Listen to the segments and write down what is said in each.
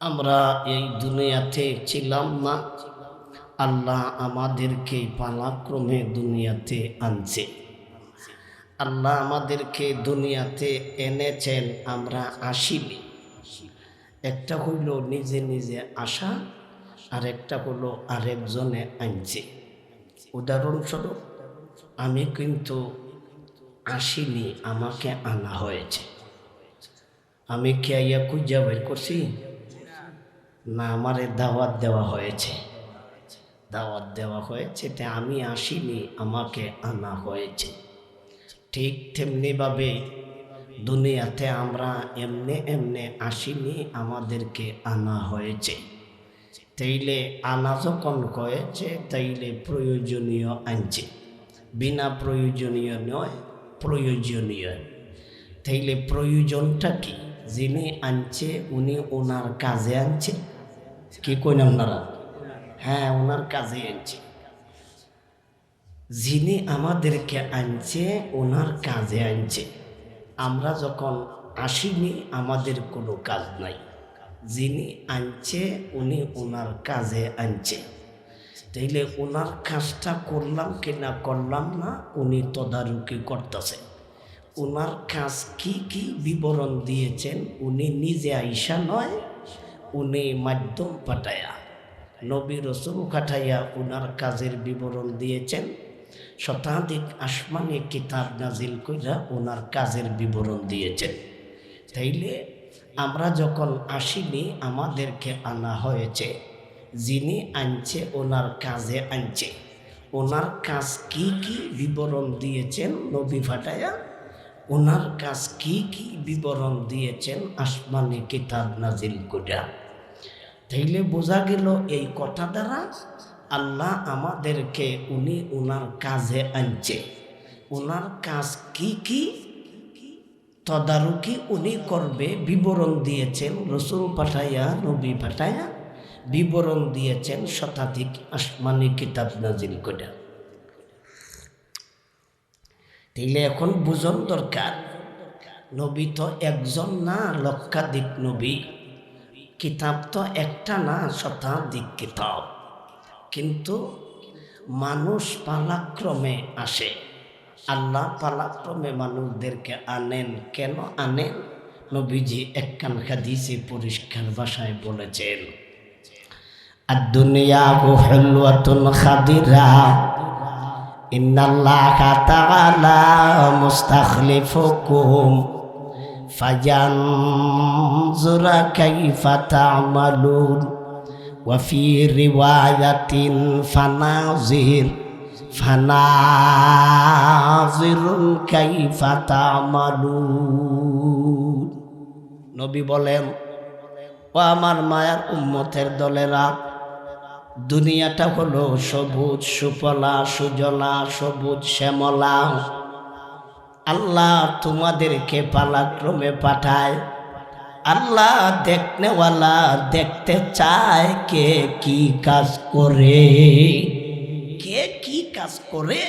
আমরা এই দুনিয়াতে ছিলাম না। আল্লাহ আমাদেরকে পালাক্রমে দুনিয়াতে আনছে। আল্লাহ আমাদেরকে দুনিয়াতে এনেছেন, আমরা আসিনি। একটা হইল নিজে নিজে আসা আর একটা হলো আরেকজনে আনছে। উদাহরণস্বরূপ, আমি কিন্তু আসিনি, আমাকে আনা হয়েছে। আমি কি আইয়া খুঁজা বের করছি? না, আমারে দাওয়াত দেওয়া হয়েছে। দাওয়াত দেওয়া হয়েছে, তে আমি আসিনি, আমাকে আনা হয়েছে। ঠিক তেমনিভাবে দুনিয়াতে আমরা এমনে এমনে আসিনি, আমাদেরকে আনা হয়েছে। তাইলে আনা যখন হয়েছে, তাইলে প্রয়োজনীয় আনছে। বিনা প্রয়োজনীয় নয়, প্রয়োজনীয়। তাইলে প্রয়োজনটা কি? যিনি আনছে, উনি ওনার কাজে আনছে। কি কইন আপনারা? হ্যাঁ ওনার কাজে আনছে। যিনি আমাদেরকে আনছে, ওনার কাজে আনছে। আমরা যখন আসিনি, আমাদের কোনো কাজ নাই। যিনি আনছে, উনি ওনার কাজে আনছে। তাইলে ওনার কাজটা করলাম কি না করলাম না, উনি তদারকি করতেছে। ওনার কাজ কি কি বিবরণ দিয়েছেন, উনি নিজে আইসা নয় উনি মাধ্যম পাঠায়া নবী রসুল কাঠাইয়া ওনার কাজের বিবরণ দিয়েছেন। শতাধিক আসমানি কিতাব নাজিল কইরা ওনার কাজের বিবরণ দিয়েছেন। তাইলে আমরা যখন আসিনি, আমাদেরকে আনা হয়েছে, যিনি আনছে ওনার কাজে আনছে। ওনার কাজ কি কি বিবরণ দিয়েছেন নবী ফাটায়া ওনার কাজ কি কি বিবরণ দিয়েছেন আসমানি কিতাব নাজিল কইরা তাইলে বোঝা গেল এই কথা দ্বারা আল্লাহ আমাদেরকে উনি ওনার কাজে আনছে। ওনার কাজ কি কি তদারকি উনি করবে, বিবরণ দিয়েছেন, রসুল পাঠাইয়া, নবী পাঠাইয়া, বিবরণ দিয়েছেন শতাধিক আসমানি কিতাব নাজিল করে তাইলে এখন বুঝন দরকার। নবী তো একজন না, লক্ষাধিক নবী। কিতাব তো একটা না, শতাধিক কিতাব। কিন্তু মানুষ পালাক্রমে আসে। আল্লাহ পালাক্রমে মানুষদেরকে আনেন। কেন আনেন? নবীজি একখান হাদিসে পরিষ্কার ভাষায় বলেছেন আর দুনিয়া হলুয়াতুন খাদিরা ইন্নাল্লাহা তাআলা মুস্তাখলিফুকুম ফায়ানজুরা কাইফা তা'মালুন وفي رواية فناظر فناظر كيف تعملون নবী বলেন ও আমার মায়ার উম্মতের দলেরা দুনিয়াটা হলো সবুজ সুফলা সুজলা, সবুজ শ্যামলা। আল্লাহ তোমাদেরকে পালাক্রমে পাঠায়। আল্লাহ দেখনেওয়ালা দেখতে চায় কে কি কাজ করে। কে কি কাজ করে?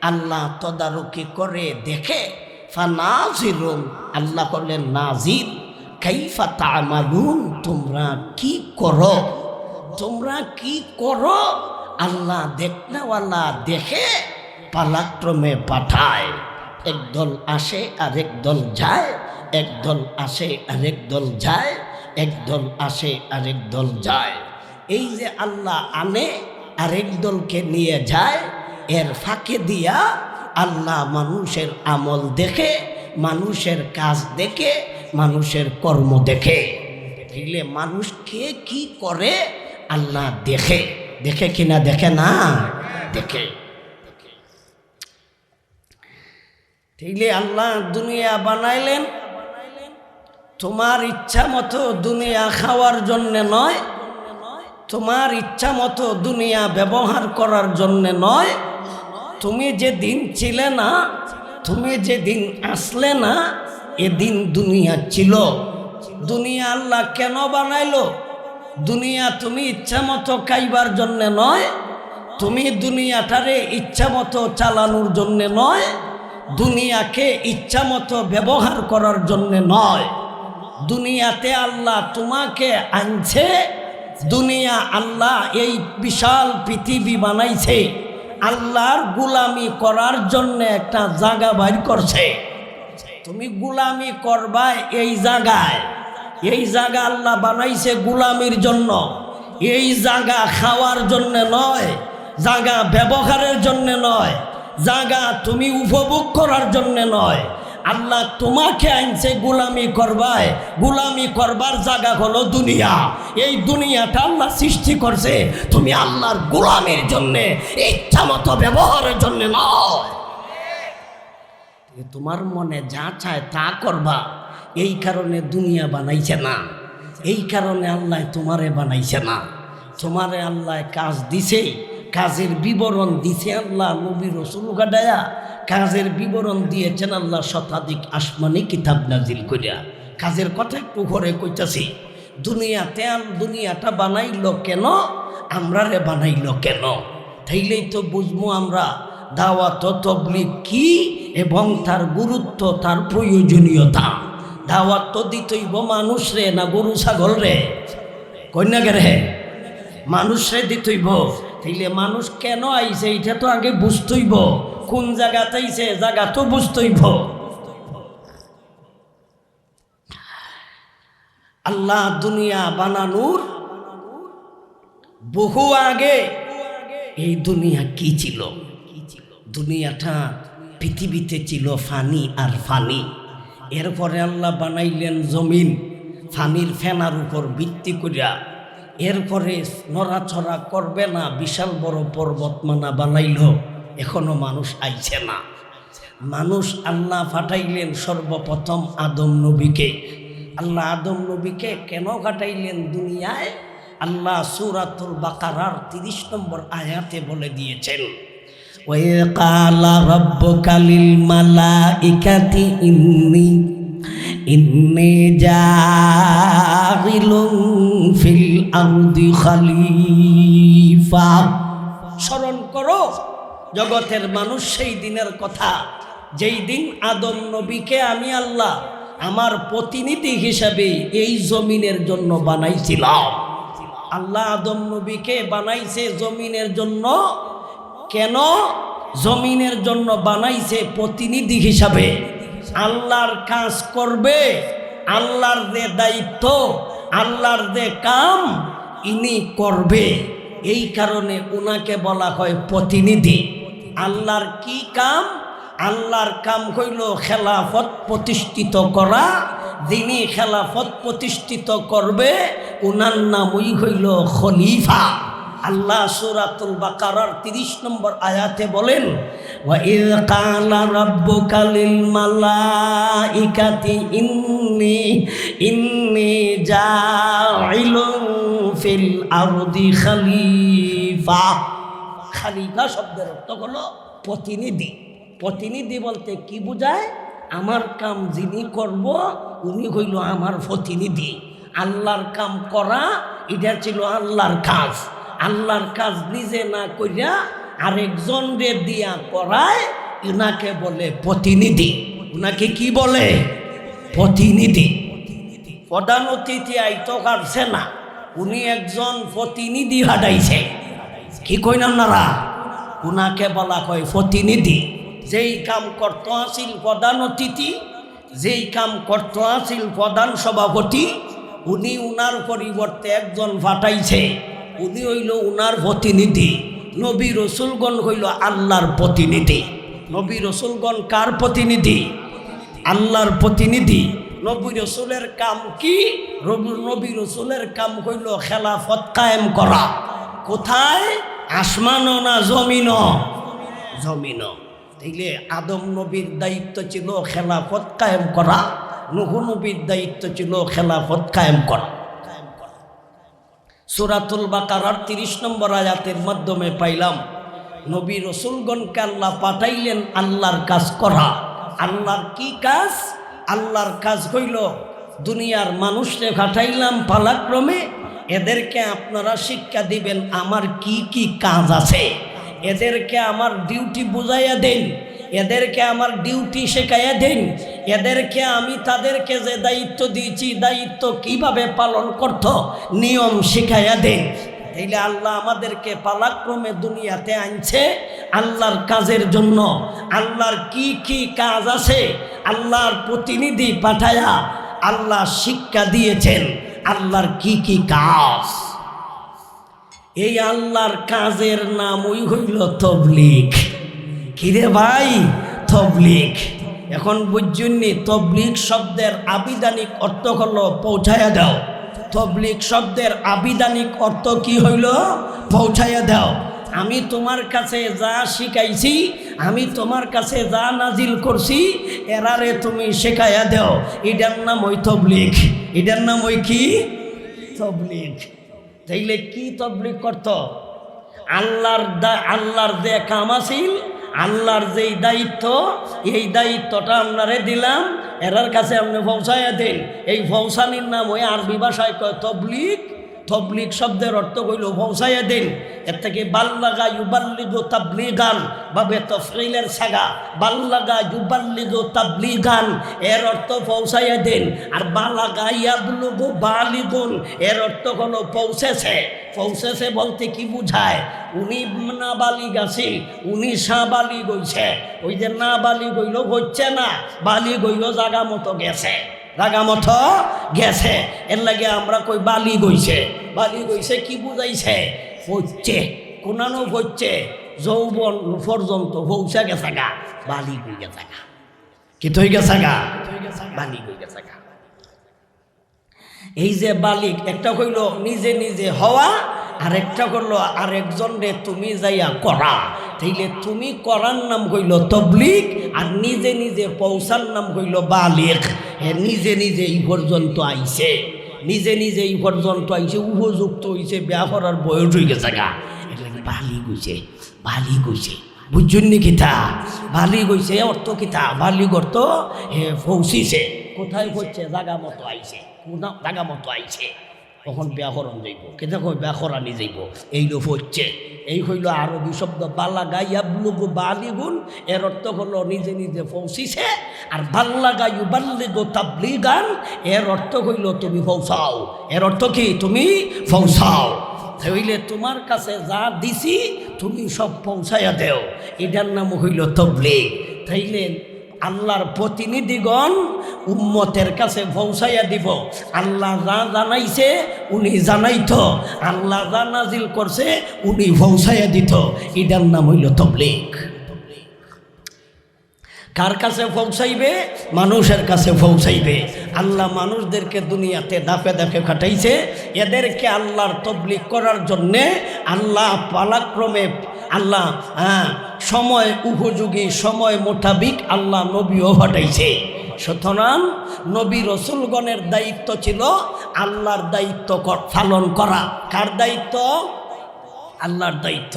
আল্লাহ তদারকি করে, দেখে। ফানাজিরুন আল্লাহ করলেন নাজির কাইফা তামালুন, তোমরা কি করো? তোমরা কি করো? আল্লাহ দেখনাওয়ালা দেখে পালাক্রমে পাঠায়। একদল আসে আর একদল যায়। একদল আসে, আরেক দল যায়। একদল আসে, আরেক দল যায়। এই যে আল্লাহ আনে, আরেক দলকে নিয়ে যায়। এর ফাঁকে দিয়া আল্লাহ মানুষের আমল দেখে, মানুষের কাজ দেখে, মানুষের কর্ম দেখে। দেখলে মানুষ কে কি করে? আল্লাহ দেখে। দেখে কিনা দেখে না? দেখে। তাইলে আল্লাহ দুনিয়া বানাইলেন। তোমার ইচ্ছা মতো দুনিয়া খাওয়ার জন্যে নয়। তোমার ইচ্ছা মতো দুনিয়া ব্যবহার করার জন্যে নয়। তুমি যে দিন ছিলে না, তুমি যে দিন আসলে না, এদিন দুনিয়া ছিল। দুনিয়া আল্লাহ কেন বানাইলো? দুনিয়া তুমি ইচ্ছা মতো খাইবার জন্যে নয়, তুমি দুনিয়াটারে ইচ্ছা মতো চালানোর জন্যে নয়, দুনিয়াকে ইচ্ছা মতো ব্যবহার করার জন্যে নয়। দুনিয়াতে আল্লাহ তোমাকে আনছে, দুনিয়া আল্লাহ এই বিশাল পৃথিবী বানাইছে, আল্লাহর গুলামি করার জন্য একটা জায়গা বাইর করছে। তুমি গুলামি করবা এই জায়গায়। এই জায়গা আল্লাহ বানাইছে গুলামির জন্য। এই জায়গা খাওয়ার জন্য নয়, জায়গা ব্যবহারের জন্য নয়, জায়গা তুমি উপভোগ করার জন্য নয়। আল্লাহ তোমাকে আনছে গুলামি করবায়। গুলামি করবার জায়গা হলো দুনিয়া। এই দুনিয়াটা আল্লাহ সৃষ্টি করছে তুমি আল্লাহর গোলামের জন্যে, ইচ্ছা মতো ব্যবহারের জন্য নয়। তোমার মনে যা চায় তা করবা। এই কারণে দুনিয়া বানাইছে না। এই কারণে আল্লাহ তোমারে বানাইছে না। তোমারে আল্লাহ কাজ দিছে, কাজের বিবরণ দিছে আল্লাহ নবী রসুল গাডায়া। কাজের বিবরণ দিয়েছেন আল্লাহ শতাধিক আসমানি কিতাব নাজিল করিয়া। কাজের কথা একটু ঘরে কইতাছি, দুনিয়াতে দুনিয়াটা বানাইল কেন আমরা রে বানাইল কেন? তাইলেই তো বুঝব আমরা, দাওয়াত তবলিগ কি এবং তার গুরুত্ব, তার প্রয়োজনীয়তা। দাওয়াত তো দিতইব মানুষ রে না গরু, ছাগল রে? কন্যাকে রে? মানুষ রে দিতইব। তাইলে মানুষ কেন আইছে? এটা তো আগে বুঝতইব। কোন জায়গাতে আইছে? জায়গা তো বুঝতইব। আল্লাহ দুনিয়া বানানোর বহু আগে এই দুনিয়া কি ছিল? দুনিয়াটা পৃথিবীতে ছিল ফানি আর ফানি। এরপরে আল্লাহ বানাইলেন জমিন, ফানির ফেনার উপর ভিত্তি করিয়া। এরপরে নড়াচড়া করবে না, বিশাল বড় পর্বতমানা বানাইল। এখনও মানুষ আইছে না। মানুষ আল্লাহ ফাটাইলেন সর্বপ্রথম আদম নবীকে। আল্লাহ আদম নবীকে কেন কাটাইলেন দুনিয়ায়? আল্লাহ সুরাতুল বাকারার তিরিশ নম্বর আয়াতে বলে দিয়েছেন। وَقَالَ رَبُّكَ لِلْمَلَائِكَةِ إِنِّي إِنِّي جَاعِلٌ فِي الْأَرْضِ خَلِيفَةً স্মরণ করো জগতের মানুষ সেই দিনের কথা যেই দিন আদম নবীকে আমি আল্লাহ আমার প্রতিনিধি হিসাবে এই জমিনের জন্য বানাইছিলাম আল্লাহ আদম নবীকে বানাইছে জমিনের জন্য কেন জমিনের জন্য বানাইছে প্রতিনিধি হিসাবে? আল্লাহর কাজ করবে, আল্লাহর যে দায়িত্ব, আল্লাহর যে কাম, ইনি করবে। এই কারণে ওনাকে বলা হয় প্রতিনিধি। আল্লাহর কি কাম? আল্লাহর কাম হইল খেলাফত প্রতিষ্ঠিত করা। যিনি খেলাফত প্রতিষ্ঠিত করবে ওনার নামই হইল খলিফা। আল্লাহ সুরাতুল বাকারার তিরিশ নম্বর আয়াতে বলেন খালিফা শব্দের অর্থ হল প্রতিনিধি। প্রতিনিধি বলতে কি বোঝায়? আমার কাম যিনি করব, উনি হইল আমার প্রতিনিধি। আল্লাহর কাম করা, এটা ছিল আল্লাহর কাজ। আল্লাহর কাজ নিজে না কইরা আরেকজন দিয়া করায় উনাকে বলে প্রতিনিধি। উনাকে কি বলে? প্রতিনিধি। প্রধান অতিথি আইতো কাটছে না। উনি একজন প্রতিনিধি হাঁটাইছে। কি কইন আপনারা উনাকে বলা হয় প্রতিনিধি। যেই কাম করতে আসিল প্রধান অতিথি, যেই কাম করতে আসিল প্রধান সভাপতি, উনি উনার পরিবর্তে একজন ফাটাইছে। উনি হইল উনার প্রতিনিধি। নবী রসুলগণ হইল আল্লাহর প্রতিনিধি। নবী রসুলগণ কার প্রতিনিধি? আল্লাহর প্রতিনিধি। নবী রসুলের কাম কি? নবী রসুলের কাম হইল খেলাফত কায়েম করা। কোথায়? আসমানও না জমিন জমিন তাইলে আদম নবীর দায়িত্ব ছিল খেলাফত কায়েম করা, নুহ নবীর দায়িত্ব ছিল খেলাফত কায়েম করা। সুরাতুল বাকারার তিরিশ নম্বর আয়াতের মাধ্যমে পাইলাম, নবী রসুলগণকে আল্লাহ পাঠাইলেন আল্লাহর কাজ করা। আল্লাহর কি কাজ? আল্লাহর কাজ হইল, দুনিয়ার মানুষকে পাঠাইলাম পালাক্রমে, এদেরকে আপনারা শিক্ষা দিবেন আমার কি কি কাজ আছে। এদেরকে আমার ডিউটি বুঝাইয়া দেন, এদেরকে আমার ডিউটি শেখাইয়া দেন এদেরকে আমি তাদেরকে যে দায়িত্ব দিয়েছি, দায়িত্ব কীভাবে পালন করত, নিয়ম শিখাইয়া দেন। তাইলে আল্লাহ আমাদেরকে পালাক্রমে দুনিয়াতে আনছে, আল্লাহর কাজের জন্য। আল্লাহর কি কি কাজ আছে, আল্লাহর প্রতিনিধি পাঠায়া আল্লাহ শিক্ষা দিয়েছেন, আল্লাহর কি কি কাজ। এই আল্লাহর কাজের নামই হইল তবলিক কিরে ভাই তবলিক এখন বুঝুননি তবলিক শব্দের আবিধানিক অর্থ হলো পৌঁছায়া দাও। তবলিক শব্দের আবিধানিক অর্থ কি হইল? পৌঁছায়া দাও। আমি তোমার কাছে যা শিখাইছি, আমি তোমার কাছে যা নাজিল করছি, এরারে তুমি শেখাইয়া দাও। এটার নাম ওই তবলিক এটার নাম ওই কি? তবলিক তাইলে কি তবলিক করত? আল্লাহর দা- আল্লাহর যে কাম আছিল আল্লাহর যেই দায়িত্ব, এই দায়িত্বটা আপনারে দিলাম। এরার কাছে আপনি পৌঁছাইয়া দেন। এই পৌঁছানির নাম ওই আরবি ভাষায় কয় তবলিক তবলিক শব্দের অর্থ কইল পৌঁছাইয়া দিন। এর থেকে, বাল্লাগা ইউবাল্লিগু তাবলিগান, বাবে তফরিলের সাগা। বাল্লাগা ইউবাল্লিগু তাবলিগান, এর অর্থ পৌঁছাইয়া দিন। আর বালাগা ইয়াবলুগু বালিগুন, এর অর্থ হলো পৌঁছেছে। পৌঁছেছে বলতে কি বুঝায়? উনি না বালি গাছি উনি সাবালি গইছে ওই যে না বালি গইল হচ্ছে না বালি গইল জাগা মতো গেছে। জাগা মতো গেছে। এর লাগে আমরা কই বালি গইছে বালি গইছে কি বুঝাইছে হচ্ছে কোনানো হচ্ছে যৌবন পর্যন্ত পৌঁছা গেছে গা, বালি গই গেছে গা। কি তৈ গেছে গা? বালি গই গেছে গা। এই যে বালিক, একটা কইল, নিজে নিজে হওয়া আর একটা করল, আরেকজন রে তুমি যাইয়া করা। তাইলে তুমি করার নাম কইল তবলিক আর নিজে নিজে পৌঁছার নাম কইল বালিক হে, নিজে নিজে এই পর্যন্ত আইছে। নিজে নিজে এই পর্যন্ত আইছে, উপযুক্ত হইছে, বিয়া করার বয়স হয়ে গেছে গা। এটা বালি গইছে বালি গইছে বুঝছেন নি কিতা? বালি গইছে অর্থ কিতা? বালি গর্ত হে পৌঁছিছে কোথায় হচ্ছে জাগা মতো আইছে। জাগা মতো আইছে। তখন ব্যাকরণ যাইব? কেটে কই ব্যাকরণই যাইব? এই লোক হচ্ছে। এই হইল আরবি শব্দ বাল্লা গাইয়াবলুগু বালিগুন, এর অর্থ হলো নিজে নিজে পৌঁছিছে আর বাল্লা গাইউ বাল্লিগু তাবলিগান, এর অর্থ হইল তুমি পৌঁছাও এর অর্থ কি? তুমি পৌঁছাও হইলে তোমার কাছে যা দিছি, তুমি সব পৌঁছাইয়া দেও। এটার নাম হইল তবলিগ। তাইলে আল্লাহর প্রতিনিধিগণ উম্মতের কাছে পৌঁছাইয়া দিব। আল্লাহ যা জানাইছে উনি জানাইত। আল্লাহ যা নাজিল করছে উনি পৌঁছাইয়া দিত। এটার নাম হইল তবলিগ। কার কাছে পৌঁছাইবে? মানুষের কাছে পৌঁছাইবে। আল্লাহ মানুষদেরকে দুনিয়াতে দাফে দাফে খাটাইছে। এদেরকে আল্লাহর তবলিক করার জন্যে আল্লাহ পালাক্রমে আল্লাহ হ্যাঁ সময় উপযোগী, সময় মোতাবিক আল্লাহ নবীও ঘটাইছে সুতরাং নবী রসুলগণের দায়িত্ব ছিল আল্লাহর দায়িত্ব পালন করা। কার দায়িত্ব? আল্লাহর দায়িত্ব।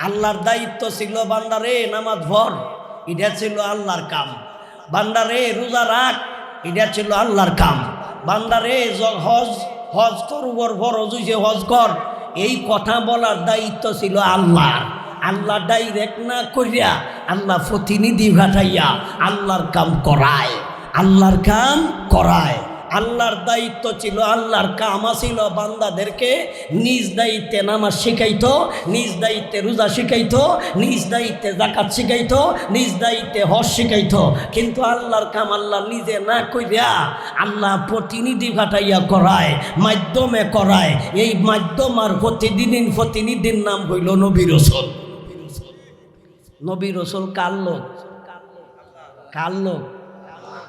আল্লাহর দায়িত্ব ছিল বান্দারে, নামাজ ভর এটা ছিল আল্লাহর কাম। বান্দারে রোজা রাখ, এটা ছিল আল্লাহর কাম। বান্দারে হজ হজ করবর ফরজ হইছে, হজ কর। এই কথা বলার দায়িত্ব ছিল আল্লাহ আল্লাহ ডাইরেক্ট না করিয়া আল্লাহ প্রতিনিধি ঘাটাইয়া আল্লাহর কাম করায়। আল্লাহর কাম করায়। আল্লাহর দায়িত্ব ছিল, আল্লাহর কামা ছিল বান্দাদেরকে নিজ দায়িত্বে নামাজ শিখাইতো, নিজ দায়িত্বে রোজা শিখাইতো, নিজ দায়িত্বে জাকাত শিখাইতো, নিজ দায়িত্বে হজ শিখাইতো। কিন্তু আল্লাহর কাম আল্লাহ নিজে না কইরা আল্লাহ প্রতিনিধি ঘাটাইয়া করায়, মাধ্যমে করায়। এই মাধ্যম আর প্রতিদিন প্রতিনিধির নাম হইল নবী রসুল। নবী রসুল কার লোক? কার লোক?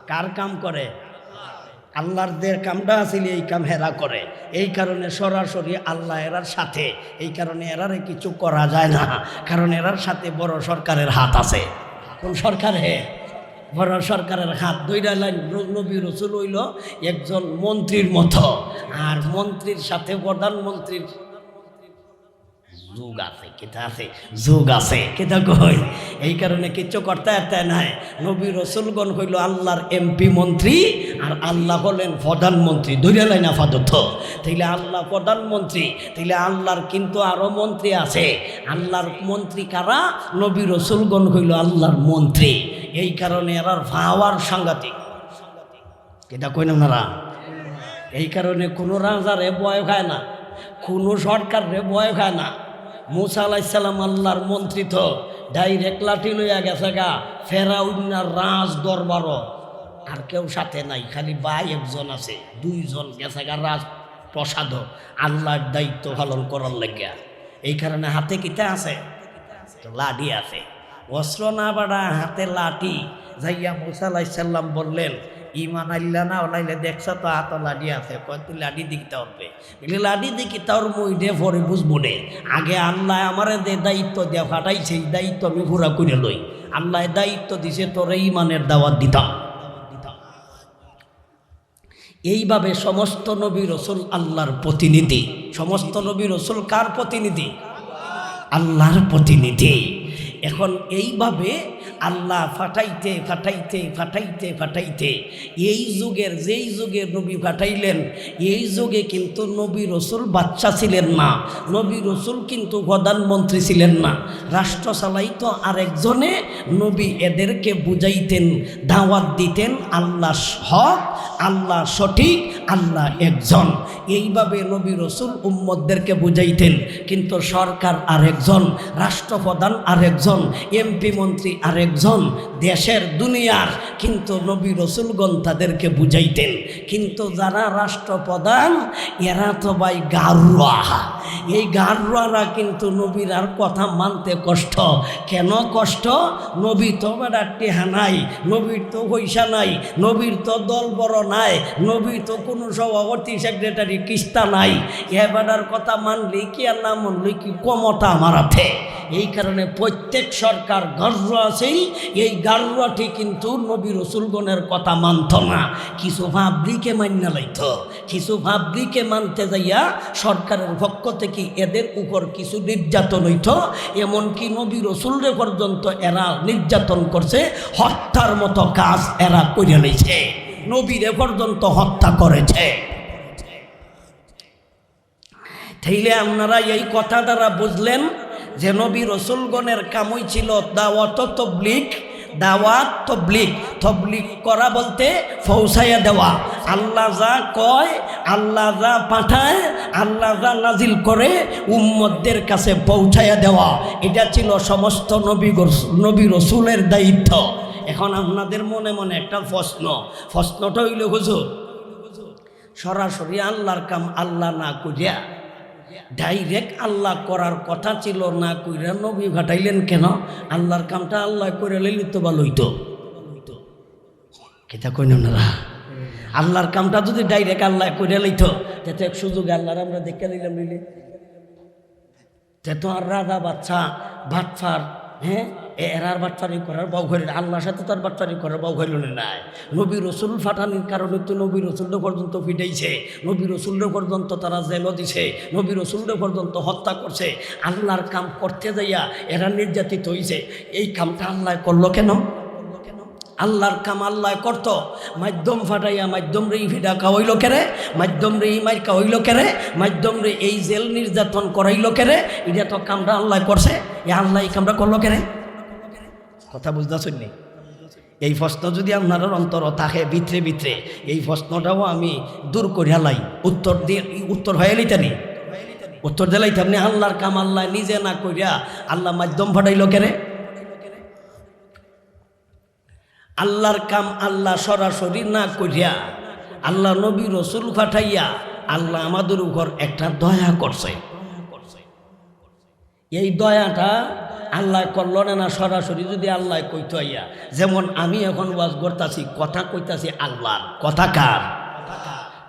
কার কাম করে? আল্লাহর দের কামটা আছিল এই কাম হেরা করে। এই কারণে সরাসরি আল্লাহ এরার সাথে। এই কারণে এরারে কিছু করা যায় না। কারণ এরার সাথে বড় সরকারের হাত আছে। কোন সরকারে? বড় সরকারের হাত। দুইটা লাইন নবী রসুল হইল একজন মন্ত্রীর মতো। আর মন্ত্রীর সাথে প্রধানমন্ত্রীর যুগ আছে কেটা আছে? যুগ আছে কেটা কই এই কারণে কিচ্ছু করতে একটা নাই। নবী রসুলগণ হইল আল্লাহর এমপি মন্ত্রী আর আল্লাহ হলেন প্রধানমন্ত্রী। ধরে লাইন আপাতত। তাইলে আল্লাহ প্রধানমন্ত্রী, তাইলে আল্লাহর কিন্তু আরও মন্ত্রী আছে। আল্লাহর মন্ত্রী কারা? নবী রসুলগণ হইল আল্লাহর মন্ত্রী। এই কারণে এরার ভাওয়ার সাংঘাতিক। এটা কই না এই কারণে কোনো রাজারে ভয় খায় না, কোনো সরকারে ভয় খায় না। মুসা আলাইসাল্লাম আল্লাহর মন্ত্রী তো ডাইরেক্ট লাঠি লইয়া গেছে গা ফেরাউন্নার রাজ দরবার আর কেউ সাথে নাই, খালি ভাই একজন আছে, দুইজন গেছে গা রাজ প্রসাদ আল্লাহর দায়িত্ব পালন করার লাগিয়া। এই কারণে হাতে কিতে আছে? লাঠি আছে। অস্ত্র না বাড়া, হাতে লাঠি। যাইয়া মুসা আলাইসাল্লাম বললেন ইমান আল্লাহ না ওলাইলে দেখছ তো হাত লাডি আছে, কয়, তুই লাডি দিকিতে বলে লাডি দেখি তোর মই দে পরে বুঝব রে আগে আল্লাহ আমার যে দায়িত্ব দেওয়া ফাটাইছে, এই দায়িত্ব আমি পুরা করে লই। আল্লাহ দায়িত্ব দিছে, তোর ইমানের দাওয়াত দিতাম। এইভাবে সমস্ত নবী রসুল আল্লাহর প্রতিনিধি। সমস্ত নবী রসুল কার প্রতিনিধি? আল্লাহর প্রতিনিধি। এখন এইভাবে আল্লাহ ফাটাইতে ফাটাইতে ফাটাইতে ফাটাইতে এই যুগের, যেই যুগে নবী ফাটাইলেন, এই যুগে কিন্তু নবী রসুল বাচ্চা ছিলেন না। নবী রসুল কিন্তু প্রধানমন্ত্রী ছিলেন না। রাষ্ট্র চালাইতো আরেকজনে, নবী এদেরকে বুঝাইতেন, দাওয়াত দিতেন, আল্লাহ হক, আল্লাহ সঠিক, আল্লাহ একজন। এইভাবে নবী রসুল উম্মদদেরকে বুঝাইতেন, কিন্তু সরকার আরেকজন, রাষ্ট্রপ্রধান আরেকজন, এমপি মন্ত্রী আরেকজন দেশের দুনিয়ার, কিন্তু নবী রসুলগণ তাদেরকে বুঝাইতেন। কিন্তু যারা রাষ্ট্রপ্রধান, এরা তো ভাই গারুয়া। এই গারুয়ারা কিন্তু নবীর আর কথা মানতে কষ্ট। কেন কষ্ট? নবী তো বেড়া টেহা নাই, নবীর তো পয়সা নাই, নবীর তো দল বড় নাই নবীর তো কোনো সভাপতি, সেক্রেটারি, কিস্তা নাই। এবারের কথা মানলে কি আর না মানলে কি কমতা আমার আছে এই কারণে প্রত্যেক সরকার গর্ব আছেই, এই গার্রটি কিন্তু নবী রসুলগণের কথা মানত না। কিছু ভাবলিকে মান্য লাইত, কিছু ভাবলিকে মানতে যাইয়া সরকারের পক্ষ থেকে এদের উপর কিছু নির্যাতন হইত। এমনকি নবী রসুলরে পর্যন্ত এরা নির্যাতন করছে, হত্যার মতো কাজ এরা করে লইছে। নবীরে পর্যন্ত হত্যা করেছে। তাইলে আপনারা এই কথা দ্বারা বুঝলেন যে নবী রসুলগণের কামই ছিল দাওয়াত তবলিক দাওয়াত তবলিক তবলিক করা বলতে ফৌসাইয়া দেওয়া। আল্লাহ যা কয়, আল্লাহ যা পাঠায়, আল্লাহ যা নাজিল করে উম্মদদের কাছে পৌঁছাইয়া দেওয়া। এটা ছিল সমস্ত নবী নবী রসুলের দায়িত্ব। এখন আপনাদের মনে মনে একটা প্রশ্ন। প্রশ্নটা হইল, হুজুর, সরাসরি আল্লাহর কাম আল্লাহ না করিয়া ডাইরেক্ট আল্লাহ করার কথা ছিল, না কইরা নবী ঘাটাইলেন কেন? আল্লাহর কামটা আল্লাহ করে লইলি তো বা লইতো কেতা কইন না আল্লাহর কামটা যদি ডাইরেক্ট আল্লাহ করে লইত তাতে এক সুযোগ আল্লাহর আমরা দেখে নিলাম নিলে তে তো আর রাজা বাচ্চা বাচ্চার হ্যাঁ? এরার বাটফারি করার বাউ ঘরের আল্লাহর সাথে তার বাটফারি করার বাউ ঘরের নাই। নবী রসুল ফাটানির কারণে তো নবী রসুলটা পর্যন্ত ফিটাইছে নবী রসুলটা পর্যন্ত তারা জেলও দিছে, নবী রসুলটা পর্যন্ত হত্যা করছে, আল্লাহর কাম করতে যাইয়া এরা নির্যাতিত হইছে। এই কামটা আল্লাহ করল কেন? আল্লাহর কাম আল্লাহ করতো। মাধ্যম ফাটাইয়া মাধ্যম রে ভিডা খাওয়াইল কেরে? মাধ্যম রে এই মাইর খাওয়াইল কেরে? মাধ্যম রে এই জেল নির্যাতন করাইল কেরে? এটা তো কামটা আল্লাহ করছে। এ আল্লাহ এই কামটা করল কেরে? কথা বুঝতেছেন নি এই প্রশ্ন যদি আপনার অন্তর থাকে ভিতরে ভিতরে, এই প্রশ্নটাও আমি দূর করিয়া লাই। উত্তর দিয়ে, উত্তর হয়ে লইতানি উত্তর দিলাইতাম নি আল্লাহর কাম আল্লাহ নিজে না করিয়া আল্লাহ মাধ্যম ফাটাইল কেরে? আল্লাহর কাম আল্লাহ সরাসরি না করিয়া আল্লাহ নবী রসুল পাঠাইয়া আল্লাহ আমাদের উপর একটা দয়া করছে। এই দয়াটা আল্লাহ করল না সরাসরি যদি আল্লাহ কইত হইয়া যেমন আমি এখন ওয়াজ করতাছি, কথা কইতাছি আল্লাহর। কথা কার?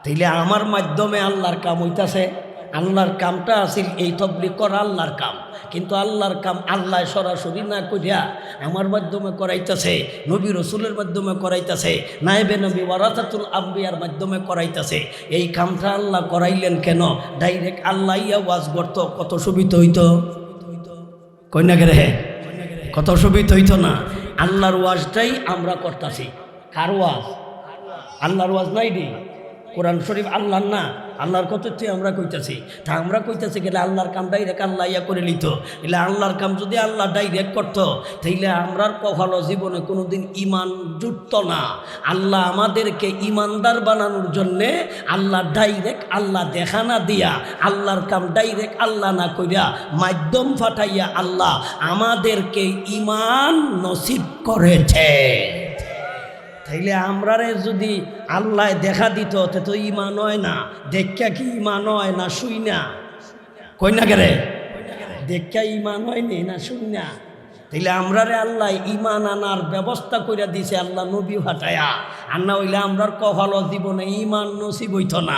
তাইলে আমার মাধ্যমে আল্লাহর কাম হইতাছে। আল্লাহর কামটা আছিল এই তবলিক করা আল্লাহর কাম। কিন্তু আল্লাহর কাম আল্লাহ সরাসরি না করিয়া আমার মাধ্যমে করাইতেছে, নবী রসুলের মাধ্যমে করাইতেছে, নায়েবে নবী ওয়ারাতাতুল আম্বিয়ার মাধ্যমে করাইতেছে। এই কামটা আল্লাহ করাইলেন কেন? ডাইরেক্ট আল্লাহ ইয়া ওয়াজ করতো, কত সুবিধা হইতো? কন্যা রে? কত সুবিধা হইতো না। আল্লাহর ওয়াজটাই আমরা করতেছি। কার ওয়াজ? আল্লাহর ওয়াজ নাই রে। কোরআন শরীফ আল্লাহর না, আল্লাহর কত তুই আমরা কইতাছি। তা আমরা কইতাছি গেলে আল্লাহর কাম ডাইরেক্ট আল্লাহ ইয়া করে নিত। এলে আল্লাহর কাম যদি আল্লাহ ডাইরেক্ট করতো, তাইলে আমরার কভালো জীবনে কোনোদিন ইমান জুটত না। আল্লাহ আমাদেরকে ইমানদার বানানোর জন্যে আল্লাহ ডাইরেক্ট আল্লাহ দেখা না দিয়া, আল্লাহর কাম ডাইরেক্ট আল্লাহ না কইরা মাধ্যম ফাটাইয়া আল্লাহ আমাদেরকে ইমান নসিব করেছে। তাইলে আমরারে যদি আল্লাহ দেখা দিত, তে তো ইমান হয় না। দেখা কি ইমান হয় না শুই না? কই না গেরে দেখা ইমান হয়নি না শুই না? তাইলে আমরারে আল্লাহ ইমান আনার ব্যবস্থা করে দিছে আল্লাহ নবী হাটায়া আর না হইলে আমরার কভালো জীবনে ইমান নসিব হইত না।